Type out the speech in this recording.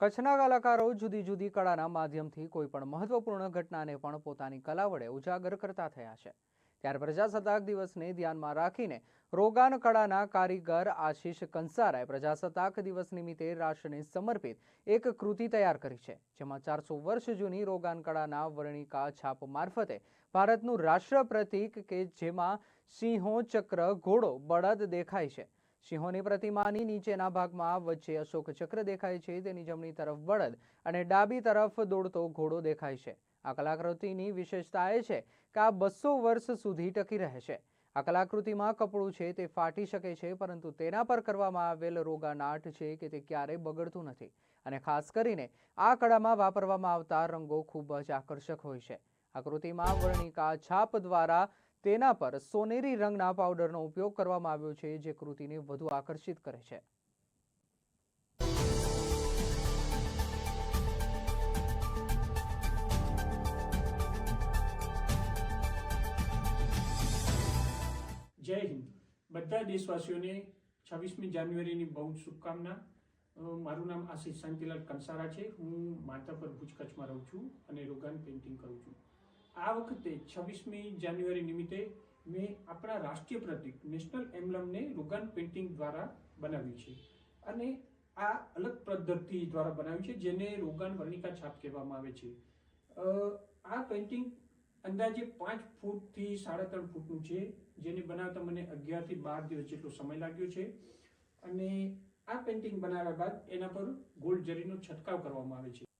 કચ્છના કલાકારો જુદી જુદી કળાના માધ્યમથી કોઈ પણ મહત્વપૂર્ણ ઘટનાને પણ પોતાની કલા વડે ઉજાગર કરતા થયા છે. ત્યારે પ્રજાસત્તાક દિવસને ધ્યાનમાં રાખીને રોગાન કળાના કારીગર આશીષ કંસારાએ પ્રજાસત્તાક દિવસ નિમિત્તે રાષ્ટ્રને સમર્પિત એક કૃતિ તૈયાર કરી છે, જેમાં ચારસો વર્ષ જૂની રોગાન કળાના વર્ણિકા છાપ મારફતે ભારતનું રાષ્ટ્ર પ્રતીક કે જેમાં સિંહો ચક્ર ઘોડો બળદ દેખાય છે. સિંહોની પ્રતિમાની નીચેના ભાગમાં વચ્ચે અશોક ચક્ર દેખાય છે, તેની જમણી તરફ બળદ અને ડાબી તરફ દોડતો ઘોડો દેખાય છે. આ કલાકૃતિની વિશેષતા એ છે કે આ બસો વર્ષ સુધી ટકી રહે છે. આ કલાકૃતિમાં કપડું છે તે ફાટી શકે છે, પરંતુ તેના પર કરવામાં આવેલ રોગાનાટ છે કે તે ક્યારેય બગડતું નથી અને ખાસ કરીને આ કળામાં વાપરવામાં આવતા રંગો ખૂબ જ આકર્ષક હોય છે. આકૃતિમાં વર્ણિકા છાપ દ્વારા તેના પર સોનેરી રંગના પાવડરનો ઉપયોગ કરવામાં આવ્યો છે, જે કૃતિને વધુ આકર્ષિત કરે છે. જય હિન્દ. બધા દેશવાસીઓને છવ્વીસમી જાન્યુઆરીની બહુ જ શુભકામના મારું નામ આશીષ શાંતિલાલ કંસારા છે. હું માધાપર ભુજ કચ્છમાં રહું છું અને રોગાન પેઇન્ટિંગ કરું છું. આ વખતે છવ્વીસમી જાન્યુઆરી નિમિત્તે મેં આપણા રાષ્ટ્રીય પ્રતિક નેશનલ એમ્બલમને રોગાન પેઇન્ટિંગ દ્વારા બનાવ્યું છે. અને આ અલગ પદ્ધતિ દ્વારા બનાવ્યું છે, જેને રોગાન વર્ણિકા છાપ કહેવામાં આવે છે. આ પેઇન્ટિંગ અંદાજે પાંચ ફૂટથી સાડા ત્રણ ફૂટનું છે, જેને બનાવતા મને અગિયારથી બાર દિવસ જેટલો સમય લાગ્યો છે. અને આ પેઇન્ટિંગ બનાવ્યા બાદ એના પર ગોલ્ડ જરીનો છંટકાવ કરવામાં આવે છે.